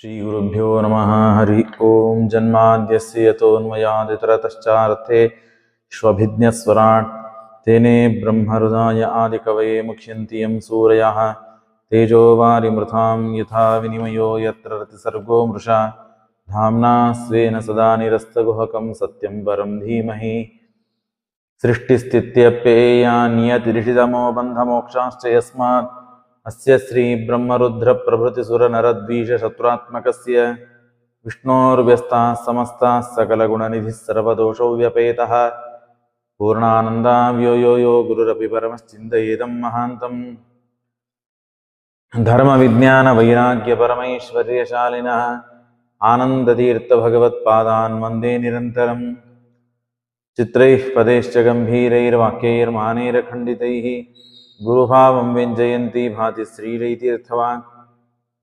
श्रीगुरुभ्यो नमः। हरि ओं जन्माद्यस्य यतोऽन्वयादितरतश्चार्थे श्वभिज्ञस्वराट् तेने ब्रह्महृदाय आदिकवये मुख्यन्ति यं सूरयः। तेजो वारिमृथां यथा विनिमयो यत्र मृषा। धाम्ना स्वेन सदा निरस्तगुहकं सत्यं परं धीमहि। सृष्टिस्थित्यप्येया नियतिरिषितमो बन्धमोक्षाश्च यस्मात् अस्य श्रीब्रह्मरुद्रप्रभृतिसुरनरद्वीषशत्रुरात्मकस्य विष्णोर्व्यस्ताः समस्ताः सकलगुणनिधिः सर्वदोषौ व्यपेतः पूर्णानन्दाव्यो यो यो गुरुरपि परमश्चिन्तयेदं महान्तम् धर्मविज्ञानवैराग्यपरमैश्वर्यशालिनः आनन्दतीर्थभगवत्पादान् वन्दे निरन्तरम् चित्रैः पदैश्च गम्भीरैर्वाक्यैर्मानैरखण्डितैः गुरुभावं व्यञ्जयन्ती भाति श्रीरैतीर्थवान्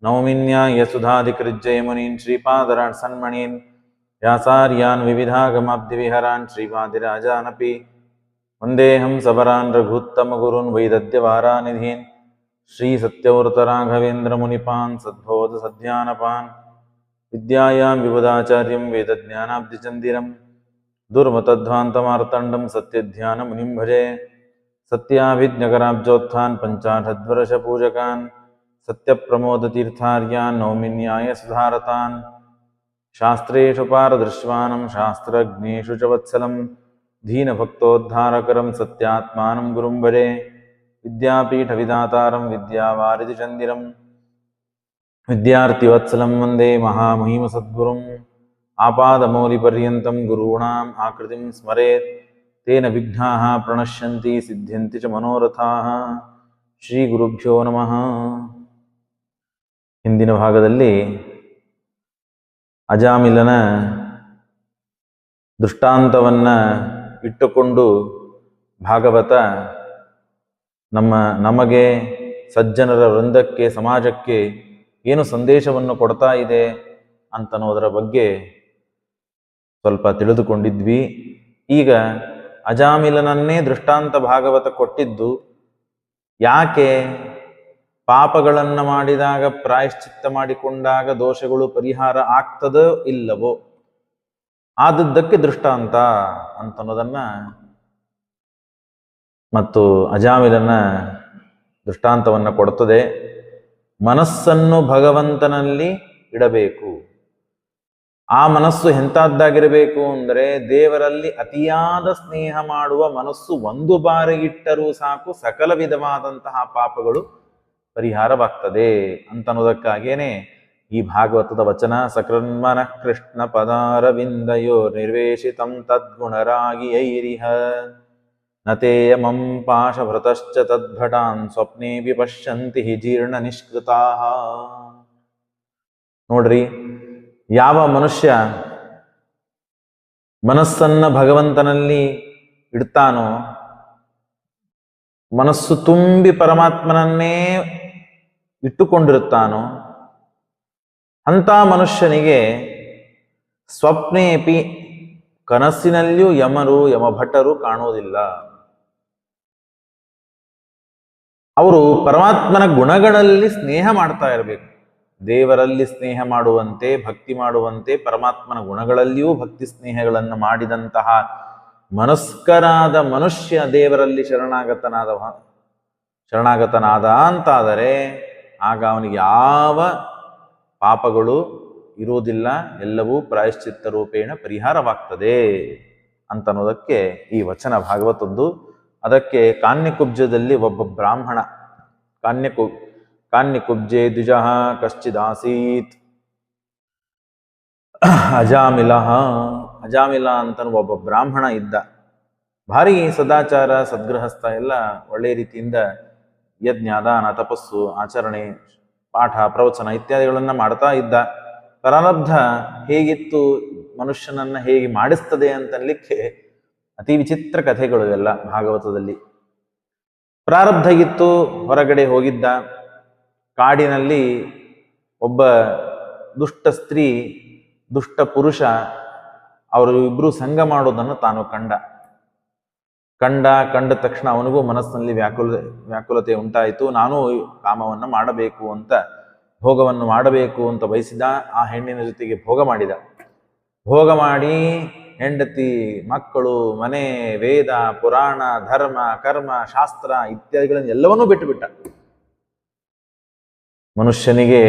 नौमिन्यायसुधाधिकृज्जयमुनीन् श्रीपादरान् सन्मणीन्। व्यासार्यान् विविधागमाब्धिविहरान् श्रीपादिराजानपि। वन्देऽहं सबरान् रघुत्तमगुरून् वैदद्यवारानिधीन् श्रीसत्यव्रतराघवेन्द्रमुनिपान् सद्बोधसध्यानपान्। विद्यायां विबुधाचार्यं वेदज्ञानाब्धिचन्दिरम्। दुर्मतध्वान्तमार्तण्डं सत्यध्यानमुनिं भजे। सत्याभिज्ञकराब्जोत्थान् पञ्चाशद्वर्षपूजकान्, सत्यप्रमोदतीर्थार्यान्, नौमिन्यायसुधारतान्, शास्त्रेषु पारदृश्वानं शास्त्रज्ञेषु च वत्सलं, दीनभक्तोद्धारकरं सत्यात्मानं गुरुं भजे विद्यापीठविधातारं विद्यावारिधिचन्दिरं, विद्यार्थिवत्सलं वंदे महामहिमसद्गुरुम्, आपादमौलिपर्यन्तं गुरूणाम् आकृतिं स्मरेत् ತೇನ ವಿಘ್ನಾ ಪ್ರಣಶ್ಯಂತಿ ಸಿದ್ಧ್ಯಂತಿ ಚ ಮನೋರಥಾ ಶ್ರೀ ಗುರುಭ್ಯೋ ನಮಃ ಹಿಂದಿನ ಭಾಗದಲ್ಲಿ ಅಜಾಮಿಲನ ದೃಷ್ಟಾಂತವನ್ನು ಇಟ್ಟುಕೊಂಡು ಭಾಗವತ ನಮ್ಮ ನಮಗೆ ಸಜ್ಜನರ ವೃಂದಕ್ಕೆ, ಸಮಾಜಕ್ಕೆ ಏನು ಸಂದೇಶವನ್ನು ಕೊಡ್ತಾ ಇದೆ ಅಂತನೋದರ ಬಗ್ಗೆ ಸ್ವಲ್ಪ ತಿಳಿದುಕೊಂಡಿದ್ವಿ. ಈಗ ಅಜಾಮಿಲನನ್ನೇ ದೃಷ್ಟಾಂತ ಭಾಗವತ ಕೊಟ್ಟಿದ್ದು ಯಾಕೆ? ಪಾಪಗಳನ್ನು ಮಾಡಿದಾಗ, ಪ್ರಾಯಶ್ಚಿತ್ತ ಮಾಡಿಕೊಂಡಾಗ ದೋಷಗಳು ಪರಿಹಾರ ಆಗ್ತದೋ ಇಲ್ಲವೋ? ಆದದ್ದಕ್ಕೆ ದೃಷ್ಟಾಂತ ಅಂತನ್ನೋದನ್ನ ಮತ್ತು ಅಜಾಮಿಲನ ದೃಷ್ಟಾಂತವನ್ನು ಕೊಡುತ್ತದೆ ಮನಸ್ಸನ್ನು ಭಗವಂತನಲ್ಲಿ ಇಡಬೇಕು. ಆ ಮನಸ್ಸು ಎಂಥದ್ದಾಗಿರಬೇಕು ಅಂದರೆ ದೇವರಲ್ಲಿ ಅತಿಯಾದ ಸ್ನೇಹ ಮಾಡುವ ಮನಸ್ಸು ಒಂದು ಬಾರಿ ಇಟ್ಟರೂ ಸಾಕು ಸಕಲ ವಿಧವಾದಂತಹ ಪಾಪಗಳು ಪರಿಹಾರವಾಗ್ತದೆ ಅಂತನ್ನೋದಕ್ಕಾಗೇನೆ ಈ ಭಾಗವತದ ವಚನ, ಸಕೃನ್ಮನ ಕೃಷ್ಣ ಪದಾರವಿಂದಯೋ ನಿರ್ವೇಶಿತಂ ತದ್ಗುಣರಾಗಿ ಐರಿಹ. ನತೇಯಮಂ ಪಾಶಭೃತಶ್ಚ ತದ್ಭಟಾನ್ ಸ್ವಪ್ನೇ ವಿಪಶ್ಯಂತಿ ಜೀರ್ಣ ನಿಷ್ಕೃತಾ ನೋಡ್ರಿ ಯಾವ ಮನುಷ್ಯ ಮನಸ್ಸನ್ನ ಭಗವಂತನಲ್ಲಿ ಇಡ್ತಾನೋ, ಮನಸ್ಸು ತುಂಬಿ ಪರಮಾತ್ಮನನ್ನೇ ಇಟ್ಟುಕೊಂಡಿರುತ್ತಾನೋ, ಅಂಥ ಮನುಷ್ಯನಿಗೆ ಸ್ವಪ್ನೇಪಿ ಕನಸಿನಲ್ಲಿಯೂ ಯಮರು, ಯಮಭಟರು ಕಾಣೋದಿಲ್ಲ. ಅವರು ಪರಮಾತ್ಮನ ಗುಣಗಳಲ್ಲಿ ಸ್ನೇಹ ಮಾಡ್ತಾ ಇರಬೇಕು. ದೇವರಲ್ಲಿ ಸ್ನೇಹ ಮಾಡುವಂತೆ, ಭಕ್ತಿ ಮಾಡುವಂತೆ, ಪರಮಾತ್ಮನ ಗುಣಗಳಲ್ಲಿಯೂ ಭಕ್ತಿ ಸ್ನೇಹಗಳನ್ನು ಮಾಡಿದಂತಹ ಮನಸ್ಕರಾದ ಮನುಷ್ಯ ದೇವರಲ್ಲಿ ಶರಣಾಗತನಾದ ಶರಣಾಗತನಾದ ಅಂತಾದರೆ ಆಗ ಅವನಿಗೆ ಯಾವ ಪಾಪಗಳು ಇರುವುದಿಲ್ಲ, ಎಲ್ಲವೂ ಪ್ರಾಯಶ್ಚಿತ್ತ ರೂಪೇಣ ಪರಿಹಾರವಾಗ್ತದೆ ಅಂತನ್ನೋದಕ್ಕೆ ಈ ವಚನ ಭಾಗವತದ್ದು. ಅದಕ್ಕೆ ಕಾನ್ಯಕುಬ್ಜದಲ್ಲಿ ಒಬ್ಬ ಬ್ರಾಹ್ಮಣ, ಕಾನ್ಯಕು ಕಾನ್ಯಕುಬ್ಜೆ ದ್ವಿಜಃ ಕಶ್ಚಿದಾಸೀತ್ ಅಜಾಮಿಲ ಅಜಾಮಿಲ ಅಂತ ಒಬ್ಬ ಬ್ರಾಹ್ಮಣ ಇದ್ದ. ಭಾರಿ ಸದಾಚಾರ, ಸದ್ಗೃಹಸ್ಥ ಎಲ್ಲ ಒಳ್ಳೆ ರೀತಿಯಿಂದ ಯಜ್ಞ ದಾನ ತಪಸ್ಸು, ಆಚರಣೆ, ಪಾಠ, ಪ್ರವಚನ ಇತ್ಯಾದಿಗಳನ್ನ ಮಾಡ್ತಾ ಇದ್ದ. ಪ್ರಾರಬ್ಧ ಹೇಗಿತ್ತು, ಮನುಷ್ಯನನ್ನ ಹೇಗೆ ಮಾಡಿಸ್ತದೆ ಅಂತನ್ಲಿಕ್ಕೆ ಅತಿ ವಿಚಿತ್ರ ಕಥೆಗಳು ಎಲ್ಲ ಭಾಗವತದಲ್ಲಿ. ಪ್ರಾರಬ್ಧ ಇತ್ತು, ಹೊರಗಡೆ ಹೋಗಿದ್ದ. ಕಾಡಿನಲ್ಲಿ ಒಬ್ಬ ದುಷ್ಟ ಸ್ತ್ರೀ, ದುಷ್ಟ ಪುರುಷ, ಅವರು ಇಬ್ರು ಸಂಘ ಮಾಡೋದನ್ನು ತಾನು ಕಂಡ. ಕಂಡ ಕಂಡ ತಕ್ಷಣ ಅವನಿಗೂ ಮನಸ್ಸಿನಲ್ಲಿ ವ್ಯಾಕುಲ, ವ್ಯಾಕುಲತೆ ಉಂಟಾಯಿತು. ನಾನು ಕಾಮವನ್ನು ಮಾಡಬೇಕು ಅಂತ, ಭೋಗವನ್ನು ಮಾಡಬೇಕು ಅಂತ ಬಯಸಿದ ಆ ಹೆಣ್ಣಿನ ಜೊತೆಗೆ ಭೋಗ ಮಾಡಿದ. ಭೋಗ ಮಾಡಿ ಹೆಂಡತಿ, ಮಕ್ಕಳು, ಮನೆ, ವೇದ, ಪುರಾಣ, ಧರ್ಮ, ಕರ್ಮ, ಶಾಸ್ತ್ರ ಇತ್ಯಾದಿಗಳನ್ನು ಎಲ್ಲವನ್ನೂ ಬಿಟ್ಟು ಬಿಟ್ಟ ಮನುಷ್ಯನಿಗೆ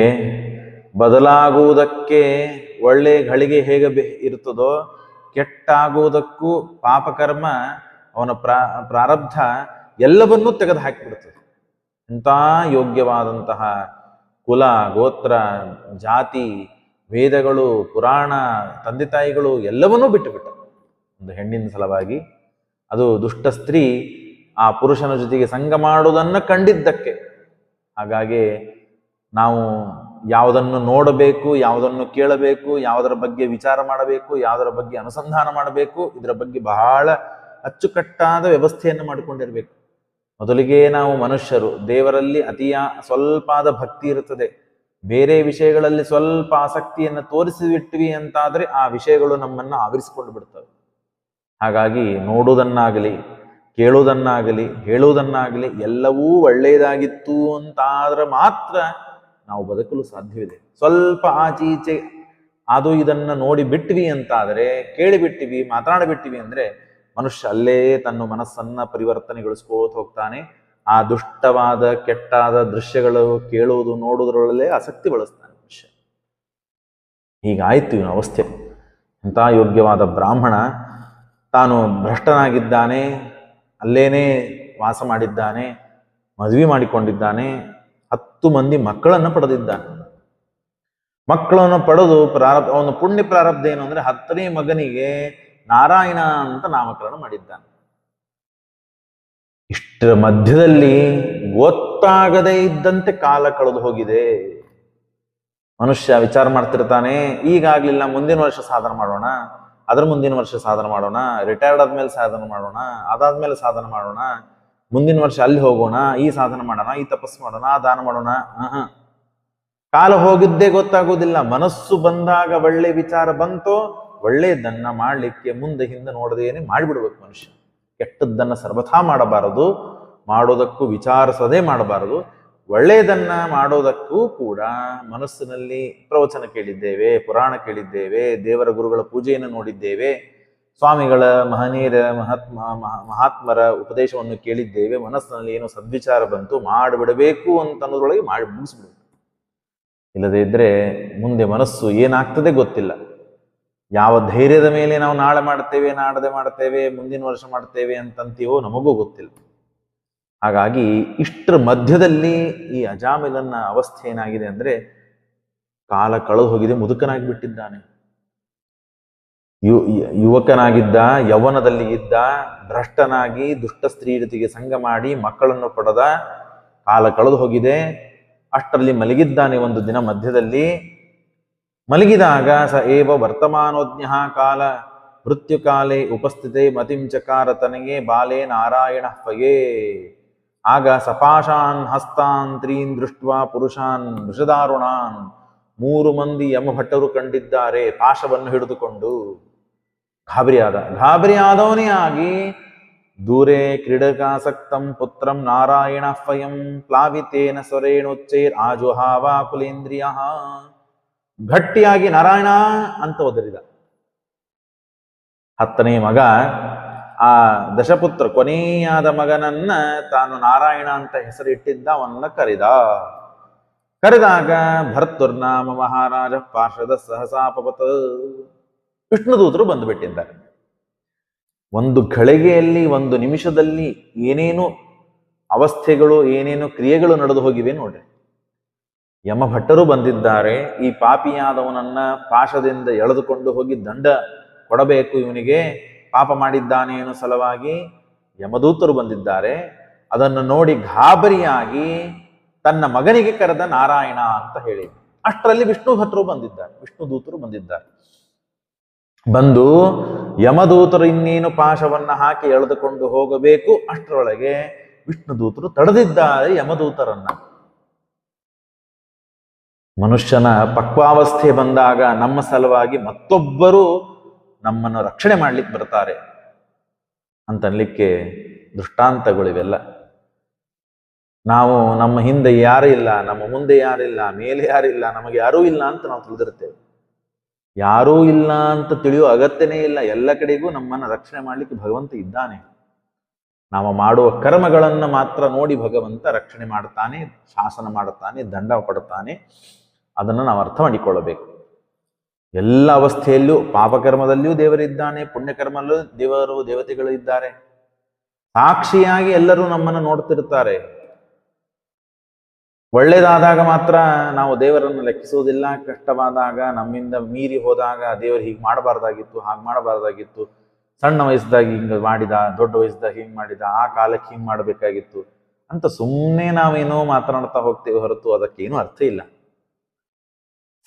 ಬದಲಾಗುವುದಕ್ಕೆ ಒಳ್ಳೆ ಗಳಿಗೆ ಹೇಗೆ ಇರುತ್ತದೋ, ಕೆಟ್ಟಾಗುವುದಕ್ಕೂ ಪಾಪಕರ್ಮ ಅವನ ಪ್ರಾ ಪ್ರಾರಬ್ಧ ಎಲ್ಲವನ್ನೂ ತೆಗೆದು ಹಾಕಿಬಿಡ್ತದೆ ಇಂಥ ಯೋಗ್ಯವಾದಂತಹ ಕುಲ, ಗೋತ್ರ, ಜಾತಿ, ವೇದಗಳು, ಪುರಾಣ, ತಂದೆ ತಾಯಿಗಳು ಎಲ್ಲವನ್ನೂ ಬಿಟ್ಟು ಬಿಟ್ಟ ಒಂದು ಹೆಣ್ಣಿನ ಸಲುವಾಗಿ ಅದು ದುಷ್ಟ ಸ್ತ್ರೀ ಆ ಪುರುಷನ ಜೊತೆಗೆ ಸಂಘ ಮಾಡುವುದನ್ನು ಕಂಡಿದ್ದಕ್ಕೆ. ಹಾಗಾಗಿ ನಾವು ಯಾವುದನ್ನು ನೋಡಬೇಕು, ಯಾವುದನ್ನು ಕೇಳಬೇಕು, ಯಾವುದರ ಬಗ್ಗೆ ವಿಚಾರ ಮಾಡಬೇಕು, ಯಾವುದರ ಬಗ್ಗೆ ಅನುಸಂಧಾನ ಮಾಡಬೇಕು, ಇದರ ಬಗ್ಗೆ ಬಹಳ ಅಚ್ಚುಕಟ್ಟಾದ ವ್ಯವಸ್ಥೆಯನ್ನು ಮಾಡಿಕೊಂಡಿರಬೇಕು. ಮೊದಲಿಗೆ ನಾವು ಮನುಷ್ಯರು, ದೇವರಲ್ಲಿ ಅತಿಯ ಸ್ವಲ್ಪಾದ ಭಕ್ತಿ ಇರುತ್ತದೆ. ಬೇರೆ ವಿಷಯಗಳಲ್ಲಿ ಸ್ವಲ್ಪ ಆಸಕ್ತಿಯನ್ನು ತೋರಿಸಿಬಿಟ್ವಿ ಅಂತಾದರೆ ಆ ವಿಷಯಗಳು ನಮ್ಮನ್ನು ಆವರಿಸಿಕೊಂಡು ಬಿಡ್ತವೆ. ಹಾಗಾಗಿ ನೋಡುವುದನ್ನಾಗಲಿ, ಕೇಳುವುದನ್ನಾಗಲಿ, ಹೇಳುವುದನ್ನಾಗಲಿ ಎಲ್ಲವೂ ಒಳ್ಳೆಯದಾಗಿತ್ತು ಅಂತಾದ್ರೆ ಮಾತ್ರ ನಾವು ಬದುಕಲು ಸಾಧ್ಯವಿದೆ. ಸ್ವಲ್ಪ ಆಚೀಚೆ ಅದು ಇದನ್ನ ನೋಡಿ ಬಿಟ್ವಿ ಅಂತಾದರೆ ಕೇಳಿಬಿಟ್ಟಿವಿ ಮಾತನಾಡಿಬಿಟ್ಟಿವಿ ಅಂದ್ರೆ ಮನುಷ್ಯ ಅಲ್ಲೇ ತನ್ನ ಮನಸ್ಸನ್ನ ಪರಿವರ್ತನೆಗೊಳಿಸ್ಕೋತ ಹೋಗ್ತಾನೆ. ಆ ದುಷ್ಟವಾದ, ಕೆಟ್ಟಾದ ದೃಶ್ಯಗಳು ಕೇಳುವುದು ನೋಡುವುದರಲ್ಲೇ ಆಸಕ್ತಿ ಬಳಸ್ತಾನೆ ಮನುಷ್ಯ. ಹೀಗಾಯಿತು ಇವನ ಅವಸ್ಥೆ. ಅಂತ ಯೋಗ್ಯವಾದ ಬ್ರಾಹ್ಮಣ. ತಾನು ಭ್ರಷ್ಟನಾಗಿದ್ದಾನೆ, ಅಲ್ಲೇನೇ ವಾಸ ಮಾಡಿದ್ದಾನೆ, ಮದುವೆ ಮಾಡಿಕೊಂಡಿದ್ದಾನೆ ಹತ್ತು ಮಂದಿ ಮಕ್ಕಳನ್ನು ಪಡೆದಿದ್ದಾನೆ. ಮಕ್ಕಳನ್ನು ಪಡೆದು ಪ್ರಾರಬ್ಧ ಅವನ ಪುಣ್ಯ ಪ್ರಾರಬ್ಧ ಏನು ಅಂದ್ರೆ ಹತ್ತನೇ ಮಗನಿಗೆ ನಾರಾಯಣ ಅಂತ ನಾಮಕರಣ ಮಾಡಿದ್ದಾನೆ. ಇಷ್ಟರ ಮಧ್ಯದಲ್ಲಿ ಗೊತ್ತಾಗದೇ ಇದ್ದಂತೆ ಕಾಲ ಕಳೆದು ಹೋಗಿದೆ. ಮನುಷ್ಯ ವಿಚಾರ ಮಾಡ್ತಿರ್ತಾನೆ, ಈಗಾಗ್ಲಿಲ್ಲ ಮುಂದಿನ ವರ್ಷ ಸಾಧನ ಮಾಡೋಣ, ಅದ್ರ ಮುಂದಿನ ವರ್ಷ ಸಾಧನ ಮಾಡೋಣ ರಿಟೈರ್ಡ್ ಆದ್ಮೇಲೆ ಸಾಧನ ಮಾಡೋಣ, ಅದಾದ್ಮೇಲೆ ಸಾಧನ ಮಾಡೋಣ ಮುಂದಿನ ವರ್ಷ ಅಲ್ಲಿ ಹೋಗೋಣ, ಈ ಸಾಧನ ಮಾಡೋಣ, ಈ ತಪಸ್ಸು ಮಾಡೋಣ, ಆ ದಾನ ಮಾಡೋಣ. ಕಾಲ ಹೋಗಿದ್ದೇ ಗೊತ್ತಾಗೋದಿಲ್ಲ. ಮನಸ್ಸು ಬಂದಾಗ ಒಳ್ಳೆ ವಿಚಾರ ಬಂತೋ, ಒಳ್ಳೆಯದನ್ನ ಮಾಡಲಿಕ್ಕೆ ಮುಂದೆ ಹಿಂದೆ ನೋಡದೇನೆ ಮಾಡಿಬಿಡ್ಬೇಕು ಮನುಷ್ಯ. ಕೆಟ್ಟದ್ದನ್ನ ಸರ್ವಥಾ ಮಾಡಬಾರದು, ಮಾಡೋದಕ್ಕೂ ವಿಚಾರಿಸದೇ ಮಾಡಬಾರದು. ಒಳ್ಳೆಯದನ್ನ ಮಾಡೋದಕ್ಕೂ ಕೂಡ ಮನಸ್ಸಿನಲ್ಲಿ ಪ್ರವಚನ ಕೇಳಿದ್ದೇವೆ, ಪುರಾಣ ಕೇಳಿದ್ದೇವೆ, ದೇವರ ಗುರುಗಳ ಪೂಜೆಯನ್ನು ನೋಡಿದ್ದೇವೆ. ಸ್ವಾಮಿಗಳ ಮಹನೀಯರ ಮಹಾತ್ಮ ಮಹಾ- ಮಹಾತ್ಮರ ಉಪದೇಶವನ್ನು ಕೇಳಿದ್ದೇವೆ. ಮನಸ್ಸಿನಲ್ಲಿ ಏನೋ ಸದ್ವಿಚಾರ ಬಂತು. ಮಾಡಿಬಿಡಬೇಕು ಅಂತ ಅನ್ನೋದ್ರೊಳಗೆ ಮಾಡಿ ಮುಗಿಸ್ಬಿಡ್ಬೇಕು ಇಲ್ಲದೇ ಇದ್ರೆ ಮುಂದೆ ಮನಸ್ಸು ಏನಾಗ್ತದೆ ಗೊತ್ತಿಲ್ಲ. ಯಾವ ಧೈರ್ಯದ ಮೇಲೆ ನಾವು ನಾಳೆ ಮಾಡ್ತೇವೆ, ನಾಡದೆ ಮಾಡ್ತೇವೆ, ಮುಂದಿನ ವರ್ಷ ಮಾಡ್ತೇವೆ ಅಂತಂತೀವೋ ನಮಗೂ ಗೊತ್ತಿಲ್ಲ. ಹಾಗಾಗಿ ಇಷ್ಟರ ಮಧ್ಯದಲ್ಲಿ ಈ ಅಜಾಮಿಲನ್ನ ಅವಸ್ಥೆ ಏನಾಗಿದೆ ಅಂದ್ರೆ ಕಾಲ ಕಳೆದು ಹೋಗಿದೆ ಮುದುಕನಾಗಿ ಬಿಟ್ಟಿದ್ದಾನೆ ಯು ಯುವಕನಾಗಿದ್ದ, ಯೌವನದಲ್ಲಿ ಇದ್ದ, ಭ್ರಷ್ಟನಾಗಿ ದುಷ್ಟ ಸ್ತ್ರೀ ಜೊತೆಗೆ ಸಂಗ ಮಾಡಿ ಮಕ್ಕಳನ್ನು ಪಡೆದ ಕಾಲ ಕಳೆದು ಹೋಗಿದೆ. ಅಷ್ಟರಲ್ಲಿ ಮಲಗಿದ್ದಾನೆ ಒಂದು ದಿನ ಮಧ್ಯದಲ್ಲಿ. ಮಲಗಿದಾಗ ಸ ಏವ ವರ್ತಮಾನೋಜ್ಞ ಕಾಲ ಮೃತ್ಯುಕಾಲೇ ಉಪಸ್ಥಿತೆ ಮತಿಂಚಕಾರ ತನಗೆ ಬಾಲೆ ನಾರಾಯಣ ಫಯೇ. ಆಗ ಸಪಾಶಾನ್ ಹಸ್ತಾನ್ ತ್ರೀನ್ ದೃಷ್ಟ ಪುರುಷಾನ್ ವೃಷದಾರುಣಾನ್ ಮೂರು ಮಂದಿ ಯಮಭಟ್ಟರು ಕಂಡಿದ್ದಾರೆ ಪಾಶವನ್ನು ಹಿಡಿದುಕೊಂಡು. ಗಾಬರಿ ಗಾಬರಿಯಾದವನೇ ಆಗಿ ದೂರೇ ಕ್ರೀಡಕಾಸಕ್ತಂ ಪುತ್ರಂ ನಾರಾಯಣ ಸ್ವಯಂ ಪ್ಲಾವಿತೇನ ಸ್ವರೇಣೋಚ್ಚೈರ್ ಆಜುಹಾವಾ ಕುಲೇಂದ್ರಿಯ. ಗಟ್ಟಿಯಾಗಿ ನಾರಾಯಣ ಅಂತ ಒದರಿದ ಹತ್ತನೇ ಮಗ, ಆ ದಶಪುತ್ರ ಕೊನೆಯಾದ ಮಗನನ್ನ ತಾನು ನಾರಾಯಣ ಅಂತ ಹೆಸರಿಟ್ಟಿದ್ದ ಅವನ್ನ ಕರೆದ. ಕರೆದಾಗ ಭರ್ತುರ್ನಾಮ ಮಹಾರಾಜ ಪಾರ್ಷದ ಸಹಸಾಪವತ. ವಿಷ್ಣುದೂತರು ಬಂದುಬಿಟ್ಟಿದ್ದಾರೆ ಒಂದು ಘಳಿಗೆಯಲ್ಲಿ, ಒಂದು ನಿಮಿಷದಲ್ಲಿ ಏನೇನು ಅವಸ್ಥೆಗಳು, ಏನೇನು ಕ್ರಿಯೆಗಳು ನಡೆದು ಹೋಗಿವೆ ನೋಡ್ರಿ. ಯಮಭಟ್ಟರು ಬಂದಿದ್ದಾರೆ, ಈ ಪಾಪಿಯಾದವನನ್ನ ಪಾಶದಿಂದ ಎಳೆದುಕೊಂಡು ಹೋಗಿ ದಂಡ ಕೊಡಬೇಕು, ಇವನಿಗೆ ಪಾಪ ಮಾಡಿದ್ದಾನೆ ಅನ್ನೋ ಸಲುವಾಗಿ ಯಮದೂತರು ಬಂದಿದ್ದಾರೆ. ಅದನ್ನು ನೋಡಿ ಗಾಬರಿಯಾಗಿ ತನ್ನ ಮಗನಿಗೆ ಕರೆದ ನಾರಾಯಣ ಅಂತ ಹೇಳಿ ಅಷ್ಟರಲ್ಲಿ ವಿಷ್ಣು ಭಟ್ರು ಬಂದಿದ್ದಾರೆ ವಿಷ್ಣು ದೂತರು ಬಂದಿದ್ದಾರೆ. ಬಂದು ಯಮದೂತರು ಇನ್ನೇನು ಪಾಶವನ್ನ ಹಾಕಿ ಎಳೆದುಕೊಂಡು ಹೋಗಬೇಕು, ಅಷ್ಟರೊಳಗೆ ವಿಷ್ಣು ದೂತರು ತಡೆದಿದ್ದಾರೆ ಯಮದೂತರನ್ನ. ಮನುಷ್ಯನ ಪಕ್ವಾವಸ್ಥೆ ಬಂದಾಗ ನಮ್ಮ ಸಲುವಾಗಿ ಮತ್ತೊಬ್ಬರು ನಮ್ಮನ್ನು ರಕ್ಷಣೆ ಮಾಡ್ಲಿಕ್ಕೆ ಬರ್ತಾರೆ ಅಂತನ್ಲಿಕ್ಕೆ ದೃಷ್ಟಾಂತಗಳಿವೆಲ್ಲ ನಾವು ನಮ್ಮ ಹಿಂದೆ ಯಾರು ಇಲ್ಲ, ನಮ್ಮ ಮುಂದೆ ಯಾರಿಲ್ಲ ಮೇಲೆ ಯಾರಿಲ್ಲ ನಮಗೆ ಯಾರೂ ಇಲ್ಲ ಅಂತ ನಾವು ತಿಳಿದಿರ್ತೇವೆ ಯಾರೂ ಇಲ್ಲ ಅಂತ ತಿಳಿಯೋ ಅಗತ್ಯನೇ ಇಲ್ಲ. ಎಲ್ಲ ಕಡೆಗೂ ನಮ್ಮನ್ನ ರಕ್ಷಣೆ ಮಾಡಲಿಕ್ಕೆ ಭಗವಂತ ಇದ್ದಾನೆ. ನಾವು ಮಾಡುವ ಕರ್ಮಗಳನ್ನು ಮಾತ್ರ ನೋಡಿ ಭಗವಂತ ರಕ್ಷಣೆ ಮಾಡ್ತಾನೆ, ಶಾಸನ ಮಾಡುತ್ತಾನೆ ದಂಡ ಕೊಡ್ತಾನೆ. ಅದನ್ನು ನಾವು ಅರ್ಥ ಮಾಡಿಕೊಳ್ಳಬೇಕು. ಎಲ್ಲ ಅವಸ್ಥೆಯಲ್ಲೂ ಪಾಪಕರ್ಮದಲ್ಲಿಯೂ ದೇವರಿದ್ದಾನೆ ಪುಣ್ಯಕರ್ಮಲ್ಲೂ ದೇವರು, ದೇವತೆಗಳು ಇದ್ದಾರೆ. ಸಾಕ್ಷಿಯಾಗಿ ಎಲ್ಲರೂ ನಮ್ಮನ್ನು ನೋಡ್ತಿರ್ತಾರೆ. ಒಳ್ಳೇದಾದಾಗ ಮಾತ್ರ ನಾವು ದೇವರನ್ನು ಲೆಕ್ಕಿಸುವುದಿಲ್ಲ, ಕಷ್ಟವಾದಾಗ ನಮ್ಮಿಂದ ಮೀರಿ ಹೋದಾಗ ದೇವರು ಹೀಗೆ ಮಾಡಬಾರ್ದಾಗಿತ್ತು, ಹಾಗೆ ಮಾಡಬಾರ್ದಾಗಿತ್ತು. ಸಣ್ಣ ವಯಸ್ಸದಾಗ ಹಿಂಗೆ ಮಾಡಿದ, ದೊಡ್ಡ ವಯಸ್ಸದಾಗ ಹಿಂಗೆ ಮಾಡಿದ, ಆ ಕಾಲಕ್ಕೆ ಹಿಂಗೆ ಮಾಡಬೇಕಾಗಿತ್ತು. ಅಂತ ಸುಮ್ಮನೆ ನಾವೇನೋ ಮಾತನಾಡ್ತಾ ಹೋಗ್ತೇವೆ ಹೊರತು ಅದಕ್ಕೇನು ಅರ್ಥ ಇಲ್ಲ.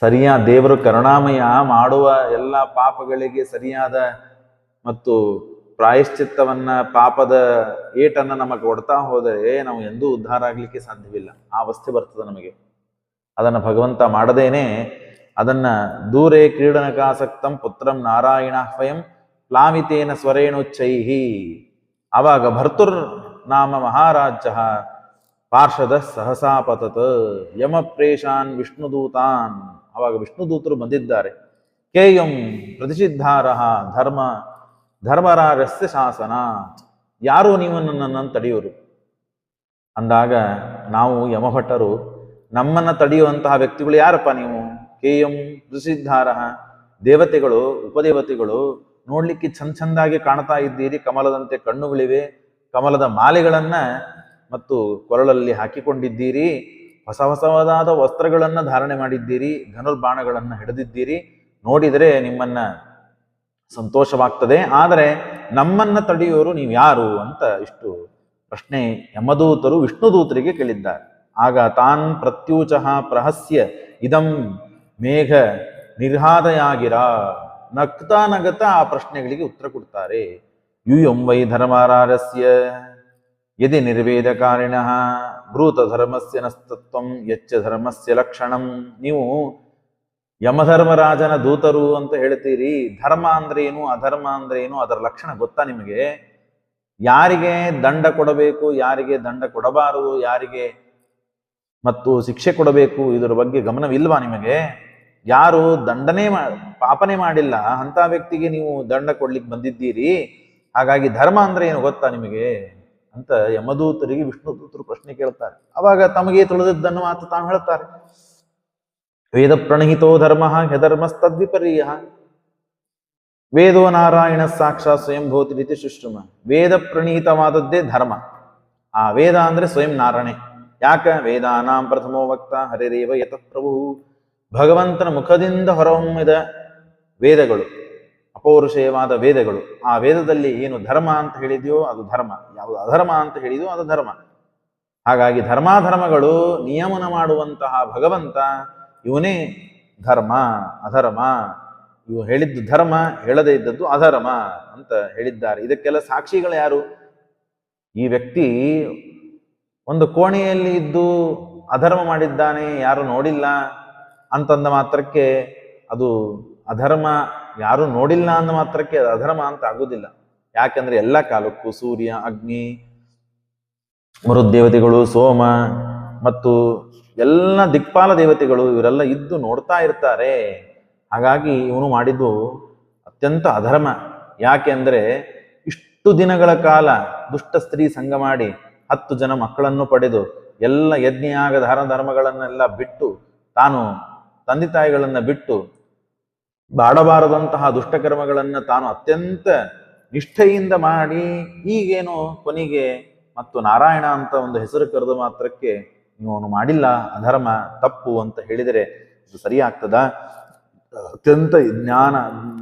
ಸರಿಯಾದ ದೇವರು ಕರುಣಾಮಯ ಮಾಡುವ ಎಲ್ಲ ಪಾಪಗಳಿಗೆ ಸರಿಯಾದ ಮತ್ತು ಪ್ರಾಯಶ್ಚಿತ್ತವನ್ನ ಪಾಪದ ಏಟನ್ನ ನಮಗೆ ಕೊಡ್ತಾ ಹೋದರೆ ನಾವು ಎಂದೂ ಉದ್ಧಾರ ಆಗ್ಲಿಕ್ಕೆ ಸಾಧ್ಯವಿಲ್ಲ. ಆ ಅವಸ್ಥೆ ಬರ್ತದೆ ನಮಗೆ. ಅದನ್ನ ಭಗವಂತ ಮಾಡದೇನೆ ಅದನ್ನ ದೂರೇ ಕ್ರೀಡನಕಾಸಕ್ತಂ ಪುತ್ರಂ ನಾರಾಯಣ ಸ್ವಯಂ ಪ್ಲಾವಿತೇನ ಸ್ವರೇಣುಚ್ಚೈಹಿ ಆವಾಗ ಭರ್ತುರ್ ನಾಮ ಮಹಾರಾಜ ಪಾರ್ಷದ ಸಹಸಾ ಪತತ್ ಯಮ ಪ್ರೇಷಾನ್ ವಿಷ್ಣುದೂತಾನ್. ಅವಾಗ ವಿಷ್ಣುದೂತರು ಬಂದಿದ್ದಾರೆ. ಕೇಯಂ ಪ್ರತಿಷಿದ್ಧಾರಹ ಧರ್ಮ ಧರ್ಮರಾಜಸ್ಯ ಶಾಸನ. ಯಾರು ನೀವು ನನ್ನನ್ನು ತಡೆಯೋರು ಅಂದಾಗ ನಾವು ಯಮಭಟ್ಟರು, ನಮ್ಮನ್ನ ತಡೆಯುವಂತಹ ವ್ಯಕ್ತಿಗಳು ಯಾರಪ್ಪ ನೀವು? ಕೆ. ಎಂ. ಋಷಿದ್ಧಾರಃ ದೇವತೆಗಳು, ಉಪದೇವತೆಗಳು, ನೋಡ್ಲಿಕ್ಕೆ ಚಂದ ಚಂದಾಗಿ ಕಾಣ್ತಾ ಇದ್ದೀರಿ, ಕಮಲದಂತೆ ಕಣ್ಣುಗಳಿವೆ, ಕಮಲದ ಮಾಲೆಗಳನ್ನ ಮತ್ತು ಕೊರಳಲ್ಲಿ ಹಾಕಿಕೊಂಡಿದ್ದೀರಿ, ಹೊಸ ಹೊಸವಾದ ವಸ್ತ್ರಗಳನ್ನು ಧಾರಣೆ ಮಾಡಿದ್ದೀರಿ, ಧನುರ್ಬಾಣಗಳನ್ನ ಹಿಡಿದಿದ್ದೀರಿ, ನೋಡಿದರೆ ನಿಮ್ಮನ್ನ ಸಂತೋಷವಾಗ್ತದೆ. ಆದರೆ ನಮ್ಮನ್ನ ತಡೆಯೋರು ನೀವು ಯಾರು ಅಂತ ಇಷ್ಟು ಪ್ರಶ್ನೆ ಯಮದೂತರು ವಿಷ್ಣುದೂತರಿಗೆ ಕೇಳಿದ್ದಾರೆ. ಆಗ ತಾನ್ ಪ್ರತ್ಯೂಚಃ ಪ್ರಹಸ್ಯ ಇದಂ ಮೇಘ ನಿರ್ಹಾದಯಾಗಿರ. ನಗ್ತಾ ನಗತ ಆ ಪ್ರಶ್ನೆಗಳಿಗೆ ಉತ್ತರ ಕೊಡ್ತಾರೆ. ಯೂಯಂ ವೈ ಧರ್ಮಾರಾರಸ್ಯ ಯದಿ ನಿರ್ವೇದಕಾರಿಣ ಭೂತ ಧರ್ಮಸ್ಯ ನಸ್ತತ್ವಂ ಯಚ್ಚ ಧರ್ಮಸ್ಯ ಲಕ್ಷಣಂ. ನೀವು ಯಮಧರ್ಮರಾಜನ ದೂತರು ಅಂತ ಹೇಳ್ತೀರಿ, ಧರ್ಮ ಅಂದ್ರೆ ಏನು, ಅಧರ್ಮ ಅಂದ್ರೆ ಏನು, ಅದರ ಲಕ್ಷಣ ಗೊತ್ತಾ ನಿಮಗೆ? ಯಾರಿಗೆ ದಂಡ ಕೊಡಬೇಕು, ಯಾರಿಗೆ ದಂಡ ಕೊಡಬಾರದು, ಯಾರಿಗೆ ಮತ್ತು ಶಿಕ್ಷೆ ಕೊಡಬೇಕು, ಇದರ ಬಗ್ಗೆ ಗಮನವಿಲ್ವಾ ನಿಮಗೆ? ಯಾರು ದಂಡನೆ ಪಾಪನೆ ಮಾಡಿಲ್ಲ ಅಂತ ವ್ಯಕ್ತಿಗೆ ನೀವು ದಂಡ ಕೊಡ್ಲಿಕ್ಕೆ ಬಂದಿದ್ದೀರಿ. ಹಾಗಾಗಿ ಧರ್ಮ ಅಂದ್ರೆ ಏನು ಗೊತ್ತಾ ನಿಮಗೆ? ಅಂತ ಯಮದೂತರಿಗೆ ವಿಷ್ಣುದೂತರು ಪ್ರಶ್ನೆ ಕೇಳ್ತಾರೆ. ಅವಾಗ ತಮಗೆ ತಿಳಿದದ್ದನ್ನು ಮಾತು ತಾನು ಹೇಳ್ತಾರೆ. ವೇದ ಪ್ರಣಹಿತೋ ಧರ್ಮ ಹ್ಯಧರ್ಮಸ್ತದ್ವಿಪರ್ಯ ವೇದೋ ನಾರಾಯಣ ಸಾಕ್ಷಾತ್ ಸ್ವಯಂ ಭೂತಿ ರೀತಿ ಸುಶ್ರುಮ ವೇದ ಪ್ರಣೀತವಾದದ್ದೇ ಧರ್ಮ. ಆ ವೇದ ಅಂದ್ರೆ ಸ್ವಯಂ ನಾರಾಯಣೆ. ಯಾಕ? ವೇದಾನಾಂ ಪ್ರಥಮೋ ವಕ್ತ ಹರಿರೇವ ಯತ ಪ್ರಭು. ಭಗವಂತನ ಮುಖದಿಂದ ಹೊರಹೊಮ್ಮಿದ ವೇದಗಳು, ಅಪೌರುಷೇಯವಾದ ವೇದಗಳು. ಆ ವೇದದಲ್ಲಿ ಏನು ಧರ್ಮ ಅಂತ ಹೇಳಿದೆಯೋ ಅದು ಧರ್ಮ. ಯಾವುದು ಅಧರ್ಮ ಅಂತ ಹೇಳಿದೆಯೋ ಅದು ಧರ್ಮ. ಹಾಗಾಗಿ ಧರ್ಮಾಧರ್ಮಗಳು ನಿಯಮನ ಮಾಡುವಂತಹ ಭಗವಂತ ಇವನೇ ಧರ್ಮ, ಅಧರ್ಮ. ಇವು ಹೇಳಿದ್ದು ಧರ್ಮ, ಹೇಳದೇ ಇದ್ದದ್ದು ಅಧರ್ಮ ಅಂತ ಹೇಳಿದ್ದಾರೆ. ಇದಕ್ಕೆಲ್ಲ ಸಾಕ್ಷಿಗಳು ಯಾರು? ಈ ವ್ಯಕ್ತಿ ಒಂದು ಕೋಣೆಯಲ್ಲಿ ಇದ್ದು ಅಧರ್ಮ ಮಾಡಿದ್ದಾನೆ, ಯಾರು ನೋಡಿಲ್ಲ ಅಂತಂದ ಮಾತ್ರಕ್ಕೆ ಅದು ಅಧರ್ಮ, ಯಾರು ನೋಡಿಲ್ಲ ಅಂದ ಮಾತ್ರಕ್ಕೆ ಅದು ಅಧರ್ಮ ಅಂತ ಆಗುದಿಲ್ಲ ಯಾಕೆಂದ್ರೆ ಎಲ್ಲ ಕಾಲಕ್ಕೂ ಸೂರ್ಯ, ಅಗ್ನಿ, ಮರುದೇವತೆಗಳು, ಸೋಮ ಮತ್ತು ಎಲ್ಲ ದಿಕ್ಪಾಲ ದೇವತೆಗಳು ಇವರೆಲ್ಲ ಇದ್ದು ನೋಡ್ತಾ ಇರ್ತಾರೆ. ಹಾಗಾಗಿ ಇವನು ಮಾಡಿದ್ದು ಅತ್ಯಂತ ಅಧರ್ಮ. ಯಾಕೆ ಅಂದರೆ ಇಷ್ಟು ದಿನಗಳ ಕಾಲ ದುಷ್ಟ ಸ್ತ್ರೀ ಸಂಘ ಮಾಡಿ ಹತ್ತು ಜನ ಮಕ್ಕಳನ್ನು ಪಡೆದು ಎಲ್ಲ ಯಜ್ಞಯಾಗ ಧಾರ ಧರ್ಮಗಳನ್ನೆಲ್ಲ ಬಿಟ್ಟು ತಾನು ತಂದೆ ತಾಯಿಗಳನ್ನು ಬಿಟ್ಟು ಬಾಡಬಾರದಂತಹ ದುಷ್ಟಕರ್ಮಗಳನ್ನು ತಾನು ಅತ್ಯಂತ ನಿಷ್ಠೆಯಿಂದ ಮಾಡಿ ಈಗೇನು ಕೊನೆಗೆ ಮತ್ತು ನಾರಾಯಣ ಅಂತ ಒಂದು ಹೆಸರು ಕರೆದು ಮಾತ್ರಕ್ಕೆ ಅವನು ಮಾಡಿಲ್ಲ, ಅಧರ್ಮ, ತಪ್ಪು ಅಂತ ಹೇಳಿದರೆ ಅದು ಸರಿಯಾಗ್ತದ? ಅತ್ಯಂತ ಜ್ಞಾನ,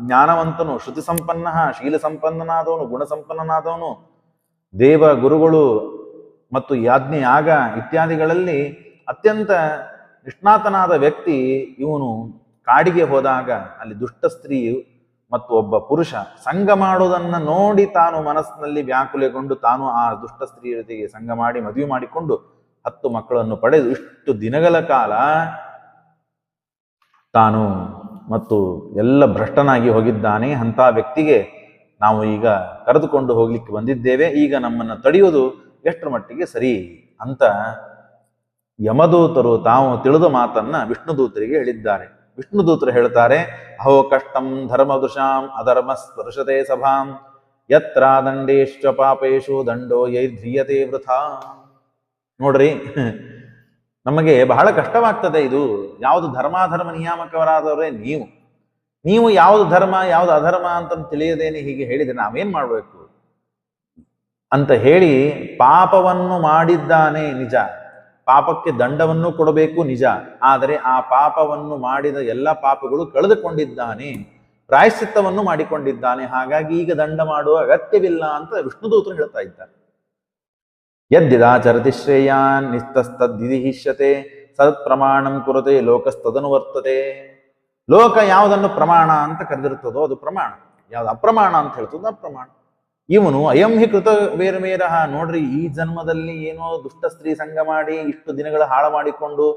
ಜ್ಞಾನವಂತನು ಶ್ರುತಿ ಸಂಪನ್ನ ಶೀಲ ಸಂಪನ್ನನಾದವನು ಗುಣ ಸಂಪನ್ನನಾದವನು ದೇವ ಗುರುಗಳು ಮತ್ತು ಯಾಜ್ಞೆ ಯಾಗ ಇತ್ಯಾದಿಗಳಲ್ಲಿ ಅತ್ಯಂತ ನಿಷ್ಣಾತನಾದ ವ್ಯಕ್ತಿ ಇವನು ಕಾಡಿಗೆ ಹೋದಾಗ ಅಲ್ಲಿ ದುಷ್ಟ ಸ್ತ್ರೀಯು ಮತ್ತು ಒಬ್ಬ ಪುರುಷ ಸಂಘ ಮಾಡುವುದನ್ನ ನೋಡಿ ತಾನು ಮನಸ್ಸಿನಲ್ಲಿ ವ್ಯಾಕುಲೆಗೊಂಡು ತಾನು ಆ ದುಷ್ಟ ಸ್ತ್ರೀಯ ಜೊತೆಗೆ ಸಂಘ ಮಾಡಿ ಮದುವೆ ಮಾಡಿಕೊಂಡು ಹತ್ತು ಮಕ್ಕಳನ್ನು ಪಡೆದು ಇಷ್ಟು ದಿನಗಳ ಕಾಲ ತಾನು ಮತ್ತು ಎಲ್ಲ ಭ್ರಷ್ಟನಾಗಿ ಹೋಗಿದ್ದಾನೆ. ಅಂತ ವ್ಯಕ್ತಿಗೆ ನಾವು ಈಗ ಕರೆದುಕೊಂಡು ಹೋಗ್ಲಿಕ್ಕೆ ಬಂದಿದ್ದೇವೆ. ಈಗ ನಮ್ಮನ್ನು ತಡೆಯುವುದು ಎಷ್ಟರ ಮಟ್ಟಿಗೆ ಸರಿ ಅಂತ ಯಮದೂತರು ತಾವು ತಿಳಿದ ಮಾತನ್ನ ವಿಷ್ಣುದೂತರಿಗೆ ಹೇಳಿದ್ದಾರೆ. ವಿಷ್ಣುದೂತರು ಹೇಳ್ತಾರೆ, ಅಹೋ ಕಷ್ಟಂ ಧರ್ಮದೃಶಾಂ ಅಧರ್ಮ ಸ್ಪರ್ಶತೆ ಸಭಾಂ, ಯತ್ರ ದಂಡೇಶ್ಚ ಪಾಪೇಶು ದಂಡೋ ಧ್ರಿಯತೆ ವೃಥಾ. ನೋಡ್ರಿ, ನಮಗೆ ಬಹಳ ಕಷ್ಟವಾಗ್ತದೆ ಇದು. ಯಾವುದು ಧರ್ಮಾಧರ್ಮ ನಿಯಾಮಕವರಾದವರೇ ನೀವು. ನೀವು ಯಾವುದು ಧರ್ಮ, ಯಾವುದು ಅಧರ್ಮ ಅಂತ ತಿಳಿಯದೇನೆ ಹೀಗೆ ಹೇಳಿದರೆ ನಾವೇನ್ ಮಾಡಬೇಕು? ಅಂತ ಹೇಳಿ ಪಾಪವನ್ನು ಮಾಡಿದ್ದಾನೆ ನಿಜ. ಪಾಪಕ್ಕೆ ದಂಡವನ್ನು ಕೊಡಬೇಕು ನಿಜ. ಆದರೆ ಆ ಪಾಪವನ್ನು ಮಾಡಿದ ಎಲ್ಲ ಪಾಪಗಳು ಕಳೆದುಕೊಂಡಿದ್ದಾನೆ. ಪ್ರಾಯಶ್ಚಿತ್ತವನ್ನು ಮಾಡಿಕೊಂಡಿದ್ದಾನೆ. ಹಾಗಾಗಿ ಈಗ ದಂಡ ಮಾಡುವ ಅಗತ್ಯವಿಲ್ಲ ಅಂತ ವಿಷ್ಣುದೂತರು ಹೇಳ್ತಾ ಇದ್ದಾರೆ. ಯದ್ಯದಾಚರತಿ ಶ್ರೇಯಾನ್ ನಿಸ್ತಸ್ತದ್ವಿಧಿಷ್ಯತೆ ಸತ್ ಪ್ರಮಾಣಂ ಲೋಕಸ್ತದನು ವರ್ತದೆ ಲೋಕ ಯಾವುದನ್ನು ಪ್ರಮಾಣ ಅಂತ ಕರೆದಿರ್ತದೋ ಅದು ಪ್ರಮಾಣ. ಯಾವ್ದು ಅಪ್ರಮಾಣ ಅಂತ ಹೇಳ್ತದೋ ಅಪ್ರಮಾಣ ಇವನು ಅಯಂ ಹಿ ಕೃತ ಬೇರೆ ನೋಡ್ರಿ, ಈ ಜನ್ಮದಲ್ಲಿ ಏನೋ ದುಷ್ಟ ಸ್ತ್ರೀ ಸಂಘ ಮಾಡಿ ಇಷ್ಟು ದಿನಗಳ ಹಾಳು ಮಾಡಿಕೊಂಡು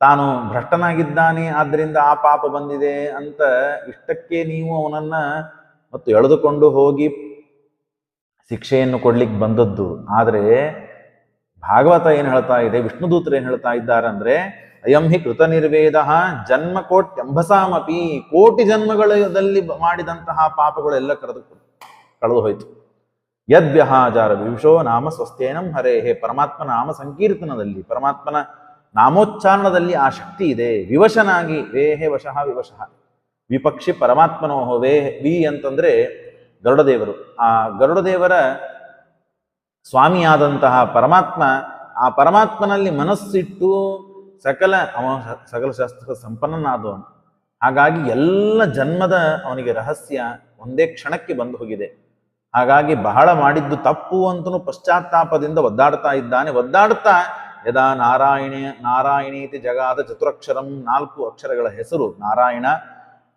ತಾನು ಭ್ರಷ್ಟನಾಗಿದ್ದಾನೆ ಆದ್ದರಿಂದ ಆ ಪಾಪ ಬಂದಿದೆ ಅಂತ ಇಷ್ಟಕ್ಕೆ ನೀವು ಅವನನ್ನ ಮತ್ತು ಎಳೆದುಕೊಂಡು ಹೋಗಿ ಶಿಕ್ಷೆಯನ್ನು ಕೊಡ್ಲಿಕ್ಕೆ ಬಂದದ್ದು. ಆದರೆ ಭಾಗವತ ಏನು ಹೇಳ್ತಾ ಇದೆ, ವಿಷ್ಣುದೂತರು ಏನು ಹೇಳ್ತಾ ಇದ್ದಾರೆ ಅಂದ್ರೆ ಅಯಂ ಹಿ ಕೃತ ನಿರ್ವೇದ ಜನ್ಮ ಕೋಟ್ಯಂಬಸಾಮಪಿ ಕೋಟಿ ಜನ್ಮಗಳಲ್ಲಿ ಮಾಡಿದಂತಹ ಪಾಪಗಳೆಲ್ಲ ಕರೆದು ಕಳೆದು ಹೋಯ್ತು. ಯದ್ವ್ಯಹಾಚಾರ ವಿವಿಶೋ ನಾಮ ಸ್ವಸ್ಥೇನಂ ಹರೇ, ಹೇ ಪರಮಾತ್ಮ ನಾಮ ಸಂಕೀರ್ತನದಲ್ಲಿ, ಪರಮಾತ್ಮನ ನಾಮೋಚ್ಚಾರಣದಲ್ಲಿ ಆ ಶಕ್ತಿ ಇದೆ. ವಿವಶನಾಗಿ ವೇಹೆ ವಶಃ ವಿವಶಃ. ವಿಪಕ್ಷಿ ಪರಮಾತ್ಮನೋಹ ವೇ ವಿ ಅಂತಂದ್ರೆ ಗರುಡದೇವರು. ಆ ಗರುಡದೇವರ ಸ್ವಾಮಿಯಾದಂತಹ ಪರಮಾತ್ಮ, ಆ ಪರಮಾತ್ಮನಲ್ಲಿ ಮನಸ್ಸಿಟ್ಟು ಸಕಲ ಅವ ಸಕಲ ಶಾಸ್ತ್ರ ಸಂಪನ್ನನಾದವನು. ಹಾಗಾಗಿ ಎಲ್ಲ ಜನ್ಮದ ಅವನಿಗೆ ರಹಸ್ಯ ಒಂದೇ ಕ್ಷಣಕ್ಕೆ ಬಂದು ಹೋಗಿದೆ. ಹಾಗಾಗಿ ಬಹಳ ಮಾಡಿದ್ದು ತಪ್ಪು ಅಂತನೂ ಪಶ್ಚಾತ್ತಾಪದಿಂದ ಒದ್ದಾಡ್ತಾ ಇದ್ದಾನೆ. ಒದ್ದಾಡ್ತಾ ಯದಾ ನಾರಾಯಣ, ನಾರಾಯಣೀತಿ ಜಗಾದ ಚತುರಕ್ಷರಂ ನಾಲ್ಕು ಅಕ್ಷರಗಳ ಹೆಸರು ನಾರಾಯಣ.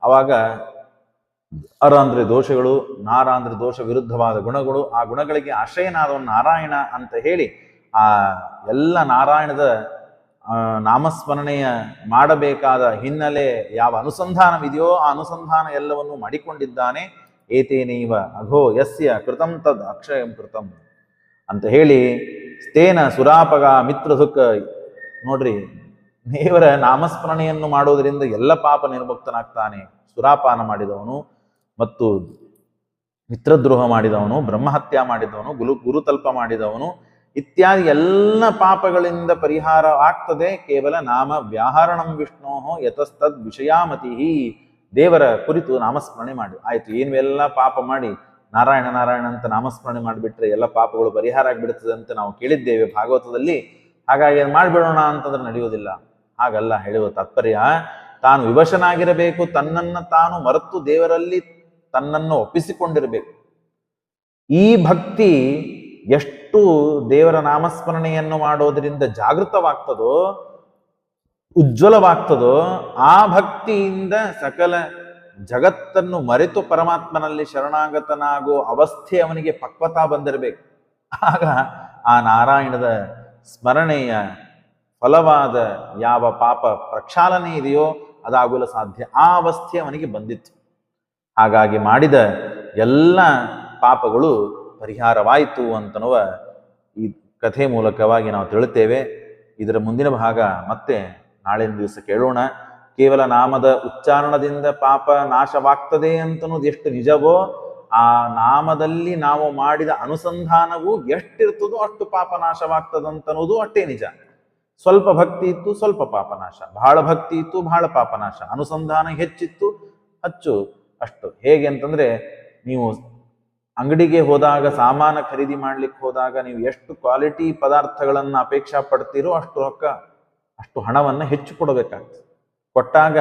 ಅವಾಗ ಅರ ಅಂದ್ರೆ ದೋಷಗಳು, ನಾರ ಅಂದ್ರೆ ದೋಷ ವಿರುದ್ಧವಾದ ಗುಣಗಳು, ಆ ಗುಣಗಳಿಗೆ ಆಶ್ರಯನಾದವನು ನಾರಾಯಣ ಅಂತ ಹೇಳಿ ಆ ಎಲ್ಲ ನಾರಾಯಣದ ನಾಮಸ್ಮರಣೆಯ ಮಾಡಬೇಕಾದ ಹಿನ್ನೆಲೆ ಯಾವ ಅನುಸಂಧಾನವಿದೆಯೋ ಆ ಅನುಸಂಧಾನ ಎಲ್ಲವನ್ನು ಮಾಡಿಕೊಂಡಿದ್ದಾನೆ. ಏತೇನೈವ ಅಘೋ ಯಸ್ಯ ಕೃತಂ ತದ್ ಅಕ್ಷಯಂ ಕೃತಂ ಅಂತ ಹೇಳಿ ಸ್ತೇನ ಸುರಾಪಗ ಮಿತ್ರ ಸುಖ ನೋಡ್ರಿ, ದೇವರ ನಾಮಸ್ಮರಣೆಯನ್ನು ಮಾಡೋದರಿಂದ ಎಲ್ಲ ಪಾಪ ನಿರ್ಮುಕ್ತನಾಗ್ತಾನೆ. ಸುರಾಪಾನ ಮಾಡಿದವನು. ಮತ್ತು ಮಿತ್ರದ್ರೋಹ ಮಾಡಿದವನು, ಬ್ರಹ್ಮಹತ್ಯ ಮಾಡಿದವನು ಗುರು ಗುರುತಲ್ಪ ಮಾಡಿದವನು ಇತ್ಯಾದಿ ಎಲ್ಲ ಪಾಪಗಳಿಂದ ಪರಿಹಾರ ಆಗ್ತದೆ. ಕೇವಲ ನಾಮ ವ್ಯಾಹರಣಂ ವಿಷ್ಣೋ ಯತಸ್ತದ್ ವಿಷಯಾಮತಿ ದೇವರ ಕುರಿತು ನಾಮಸ್ಮರಣೆ ಮಾಡಿ. ಆಯಿತು, ಏನು ಎಲ್ಲ ಪಾಪ ಮಾಡಿ, ನಾರಾಯಣ ನಾರಾಯಣ ಅಂತ ನಾಮಸ್ಮರಣೆ ಮಾಡಿಬಿಟ್ರೆ ಎಲ್ಲ ಪಾಪಗಳು ಪರಿಹಾರ ಆಗಿಬಿಡ್ತದೆ ಅಂತ ನಾವು ಕೇಳಿದ್ದೇವೆ ಭಾಗವತದಲ್ಲಿ. ಹಾಗಾಗಿ ಏನು ಮಾಡಿಬಿಡೋಣ ಅಂತಂದ್ರೆ ನಡೆಯುವುದಿಲ್ಲ. ಹಾಗಲ್ಲ, ಹೇಳುವ ತಾತ್ಪರ್ಯ, ತಾನು ವಿವಶನಾಗಿರಬೇಕು, ತನ್ನನ್ನು ತಾನು ಮರೆತು ದೇವರಲ್ಲಿ ತನ್ನನ್ನು ಒಪ್ಪಿಸಿಕೊಂಡಿರಬೇಕು. ಈ ಭಕ್ತಿ ಎಷ್ಟು ದೇವರ ನಾಮಸ್ಮರಣೆಯನ್ನು ಮಾಡೋದರಿಂದ ಜಾಗೃತವಾಗ್ತದೋ, ಉಜ್ವಲವಾಗ್ತದೋ, ಆ ಭಕ್ತಿಯಿಂದ ಸಕಲ ಜಗತ್ತನ್ನು ಮರೆತು ಪರಮಾತ್ಮನಲ್ಲಿ ಶರಣಾಗತನಾಗೋ ಅವಸ್ಥೆ ಅವನಿಗೆ ಪಕ್ವತಾ ಬಂದಿರಬೇಕು. ಆಗ ಆ ನಾರಾಯಣದ ಸ್ಮರಣೆಯ ಫಲವಾದ ಯಾವ ಪಾಪ ಪ್ರಕ್ಷಾಲನೆ ಇದೆಯೋ ಅದಾಗಲು ಸಾಧ್ಯ. ಆ ಅವಸ್ಥೆ ಅವನಿಗೆ ಬಂದಿತ್ತು. ಹಾಗಾಗಿ ಮಾಡಿದ ಎಲ್ಲ ಪಾಪಗಳು ಪರಿಹಾರವಾಯಿತು ಅಂತನ್ನುವ ಈ ಕಥೆ ಮೂಲಕವಾಗಿ ನಾವು ತಿಳುತ್ತೇವೆ. ಇದರ ಮುಂದಿನ ಭಾಗ ಮತ್ತೆ ನಾಳಿನ ದಿವಸ ಕೇಳೋಣ. ಕೇವಲ ನಾಮದ ಉಚ್ಚಾರಣದಿಂದ ಪಾಪ ನಾಶವಾಗ್ತದೆ ಅಂತನ್ನೋದು ಎಷ್ಟು ನಿಜವೋ, ಆ ನಾಮದಲ್ಲಿ ನಾವು ಮಾಡಿದ ಅನುಸಂಧಾನವು ಎಷ್ಟಿರ್ತದೋ ಅಷ್ಟು ಪಾಪ ನಾಶವಾಗ್ತದಂತನ್ನೋದು ಅಷ್ಟೇ ನಿಜ. ಸ್ವಲ್ಪ ಭಕ್ತಿ ಇತ್ತು, ಸ್ವಲ್ಪ ಪಾಪನಾಶ ಬಹಳ ಭಕ್ತಿ ಇತ್ತು, ಬಹಳ ಪಾಪನಾಶ ಅನುಸಂಧಾನ ಹೆಚ್ಚಿತ್ತು ಹಚ್ಚು ಅಷ್ಟು. ಹೇಗೆ ಅಂತಂದ್ರೆ, ನೀವು ಅಂಗಡಿಗೆ ಹೋದಾಗ, ಸಾಮಾನ ಖರೀದಿ ಮಾಡ್ಲಿಕ್ಕೆ ಹೋದಾಗ, ನೀವು ಎಷ್ಟು ಕ್ವಾಲಿಟಿ ಪದಾರ್ಥಗಳನ್ನು ಅಪೇಕ್ಷಾ ಪಡ್ತೀರೋ ಅಷ್ಟು ರೊಕ್ಕ, ಅಷ್ಟು ಹಣವನ್ನ ಹೆಚ್ಚು ಕೊಡಬೇಕಾಗ್ತದೆ. ಕೊಟ್ಟಾಗ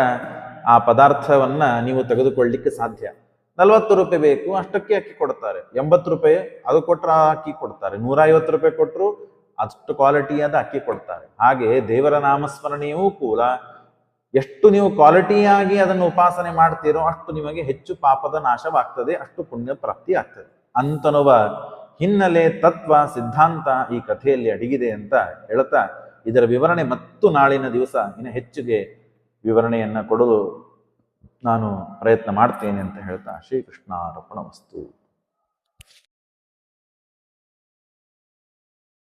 ಆ ಪದಾರ್ಥವನ್ನ ನೀವು ತೆಗೆದುಕೊಳ್ಳಿಕ್ಕೆ ಸಾಧ್ಯ. ನಲವತ್ತು ರೂಪಾಯಿ ಬೇಕು, ಅಷ್ಟಕ್ಕೆ ಅಕ್ಕಿ ಕೊಡ್ತಾರೆ. ಎಂಬತ್ತು ರೂಪಾಯಿ ಅದು ಕೊಟ್ಟರೆ ಆ ಅಕ್ಕಿ ಕೊಡ್ತಾರೆ. ನೂರ ಐವತ್ತು ರೂಪಾಯಿ ಕೊಟ್ಟರು ಅಷ್ಟು ಕ್ವಾಲಿಟಿಯಾದ ಅಕ್ಕಿ ಕೊಡ್ತಾರೆ. ಹಾಗೆ ದೇವರ ನಾಮಸ್ಮರಣೆಯೂ ಕೂಡ ಎಷ್ಟು ನೀವು ಕ್ವಾಲಿಟಿಯಾಗಿ ಅದನ್ನು ಉಪಾಸನೆ ಮಾಡ್ತೀರೋ ಅಷ್ಟು ನಿಮಗೆ ಹೆಚ್ಚು ಪಾಪದ ನಾಶವಾಗ್ತದೆ, ಅಷ್ಟು ಪುಣ್ಯ ಪ್ರಾಪ್ತಿ ಆಗ್ತದೆ. ಅಂತನುವ ಹಿನ್ನೆಲೆ ತತ್ವ, ಸಿದ್ಧಾಂತ ಈ ಕಥೆಯಲ್ಲಿ ಅಡಗಿದೆ ಅಂತ ಹೇಳ್ತಾ ಇದರ ವಿವರಣೆ ಮತ್ತು ನಾಳಿನ ದಿವಸ ಇನ್ನು ಹೆಚ್ಚಿಗೆ ವಿವರಣೆಯನ್ನು ಕೊಡಲು ನಾನು ಪ್ರಯತ್ನ ಮಾಡ್ತೇನೆ ಅಂತ ಹೇಳ್ತಾ ಶ್ರೀಕೃಷ್ಣಾರ್ಪಣ ವಸ್ತು.